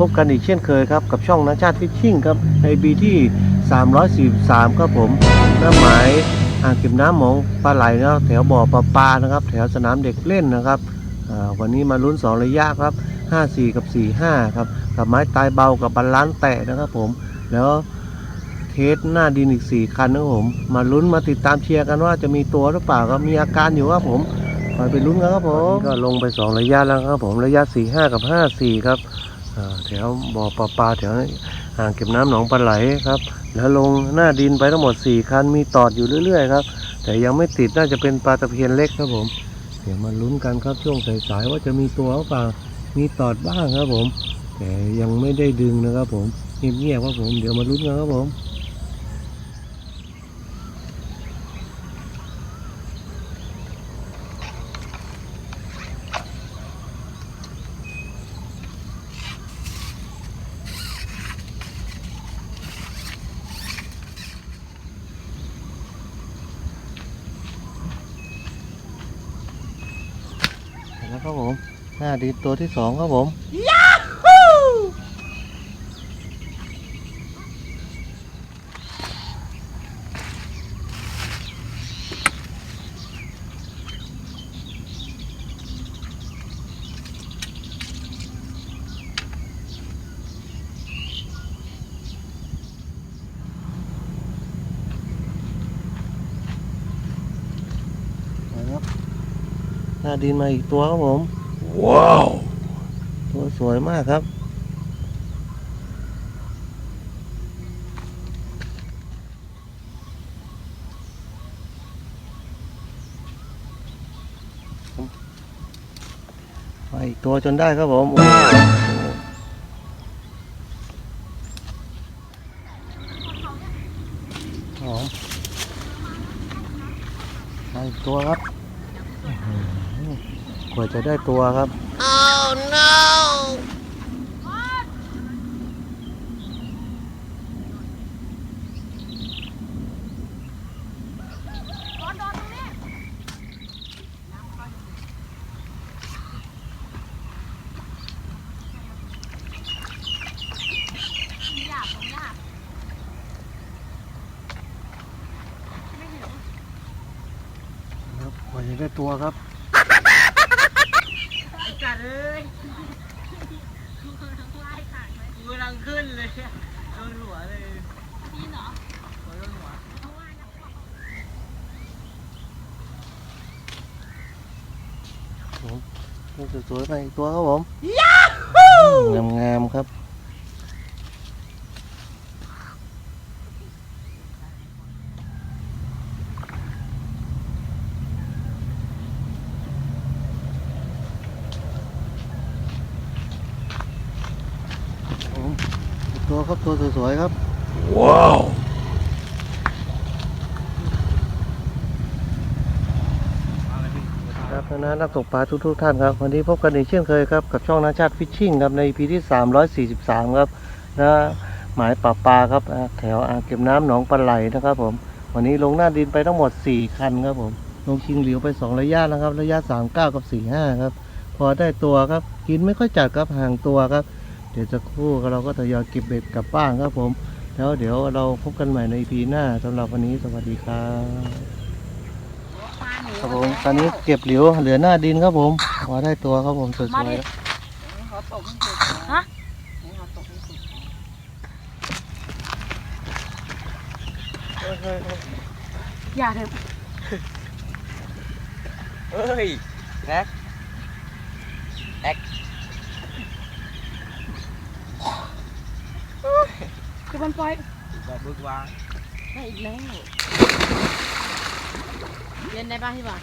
พบกันอีกเช่นเคยครับ กับช่องนาชาติฟิชชิ่งครับ ในบีที่ 343 ครับผมน้าหมายอ่างเก็บน้ำหมองปลาไหลนะแถวบ่อปลาปลานะครับ แถวสนามเด็กเล่นนะครับวันนี้มาลุ้น 2 ระยะครับ 54 กับ 45 ครับ กับไม้ตายเบากับบาลานซ์แตะนะครับผมแล้วเทสหน้าดินอีก 4 คันนะผม มาลุ้นมาติดตามเชียร์กันว่าจะมีตัวหรือเปล่าครับมีอาการอยู่ครับผมคอยไปลุ้นกันครับผมก็ลงไป 2 ระยะแล้วครับผมระยะ 45 กับ 54 ครับ แถวบ่อปลาปลาแถวอ่างเก็บน้ำหนองปลาไหลครับ แล้วลงหน้าดินไปทั้งหมด 4 คันมีตอดอยู่เรื่อยๆครับ แต่ยังไม่ติดน่าจะเป็นปลาตะเพียนเล็กครับผม เดี๋ยวมาลุ้นกันครับช่วงสายๆว่าจะมีตัวหรือเปล่ามีตอดบ้างครับผม แต่ยังไม่ได้ดึงนะครับผมเงียบๆครับผมเดี๋ยวมาลุ้นกันครับผม ครับผมหน้าดินตัวที่สองครับผม นะครับหน้าดินมาอีกตัวครับผม ว้าว ตัวสวยมากครับ มาอีกตัวจนได้ครับผมโอ้โหอ๋อมาอีกตัวครับอื้อหือ กว่าจะได้ตัวครับครับกว่าจะได้ตัวครับ จัดเลยกูกำลัง ขึ้นเลยโดนหัวเลยนี่เหรอหัวโดนหัวตัวสวยๆมาอีกตัวครับผมงามงามๆครับ ตัวครับตัวสวยๆครับครับนะนักตกปลาทุกๆท่านครับ วันนี้พบกันอีกเช่นเคยครับ กับช่องนาชาติฟิชชิ่งครับ ใน EP ที่ 343 ครับนะหมายป่าปลาครับอ่าแถวอ่างเก็บน้ำหนองปลาไหลนะครับผม วันนี้ลงหน้าดินไปทั้งหมด 4 คันครับผม ลงชิงเหลียวไป 2 ระยะนะครับ ระยะ 39 กับ 45 ครับ พอได้ตัวครับ กินไม่ค่อยจัดครับห่างตัวครับ เดี๋ยวจะครู่เราก็ทยอยเก็บเบ็ดกลับบ้านครับผม แล้วเดี๋ยวเราพบกันใหม่ใน EP หน้าสำหรับวันนี้สวัสดีครับครับผมตอนนี้เก็บเหลียวเหลือหน้าดินครับผมพอได้ตัวครับผมสวยๆแล้วขอตกให้สุดฮะขอตกให้สุดอย่าเถอะเฮ้ยแน็กแน็ก คือมันปล่อยบอกบึกวางได้อีกแล้วเล่นได้ป่ะพี่บ่า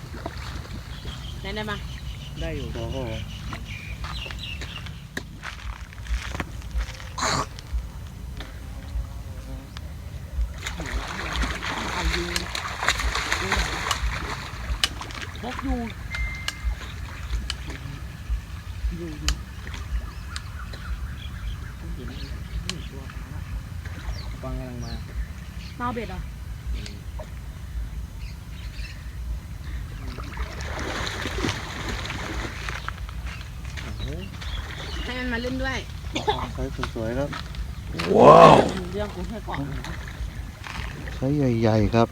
เล่นได้ป่ะได้อยู่โอ้โหเอายืนพกอยู่อยู่ ฟังกำลังมามาเอาเบ็ดเหรอให้มันมาเล่นด้วยไซส์สวยๆครับเรื่องกูให้ก่อนไซส์ใหญ่ๆครับ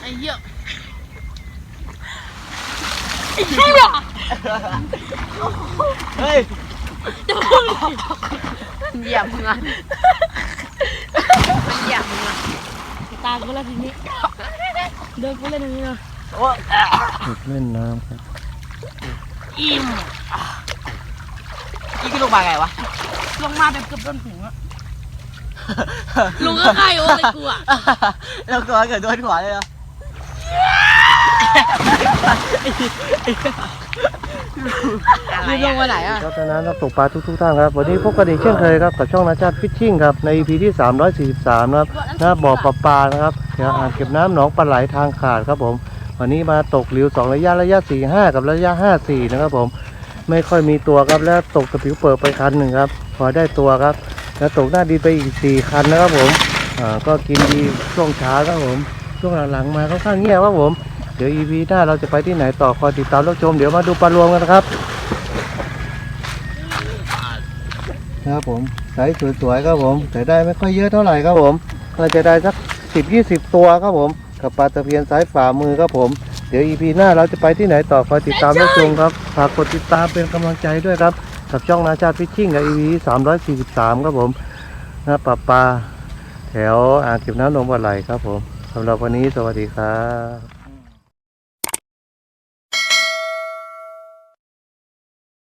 ไอ้เหี้ยเฮ้ย เหยียบมึงอะเหยียบมึงอะตากูแล้วทีนี้เดินกูเล่นอันนี้เลยโอ้เด็กเล่นน้ำครับอิ่มยี่ขึ้นลงมาไงวะลงมาแบบเกือบโดนหัวลุงก็ใครโอ้ยกูอะแล้วก็เกิดโดนหัวเลยเหรอ ลุงลงมาไหนอะครับท่านนั้นนักตกปลาทุกๆท่านครับ วันนี้พบกันอีกเช่นเคยครับกับช่องนาชาติฟิชชิ่งครับใน EP ที่ 343นะครับหน้าบ่อปลาปลานะครับแถวอ่างเก็บน้ำหนองปลาไหลทางขาดครับผม วันนี้มาตกหลิว 2 ระยะระยะ 4 5 กับระยะ 5 4 นะครับผม ไม่ค่อยมีตัวครับแล้วตกตะผิวเปิดไปคันหนึ่งครับพอได้ตัวครับ แล้วตกหน้าดีไปอีก 4 คันนะครับผมอ่าก็กินดีช่วงเช้าครับผมช่วงหลังๆมาค่อนข้างเงียบครับผม เดี๋ยว EP หน้าเราจะไปที่ไหนต่อคอยติดตามรับชม เดี๋ยวมาดูปลารวมกันนะครับนะครับผมไซส์สวยๆครับผมแต่ได้ไม่ค่อยเยอะเท่าไหร่ครับผมเราจะได้สักสิบยี่สิบตัวครับผม กับปลาตะเพียนไซส์ฝ่ามือครับผม เดี๋ยว EP หน้าเราจะไปที่ไหนต่อคอยติดตามรับชมครับฝากกดติดตามเป็นกำลังใจด้วยครับกับช่องนาชาติฟิชชิ่งใน EP สามร้อยสี่สิบสามครับผมนะปลาปลาแถวอ่างเก็บน้ำลงปลาไหลครับผมสำหรับวันนี้สวัสดีครับ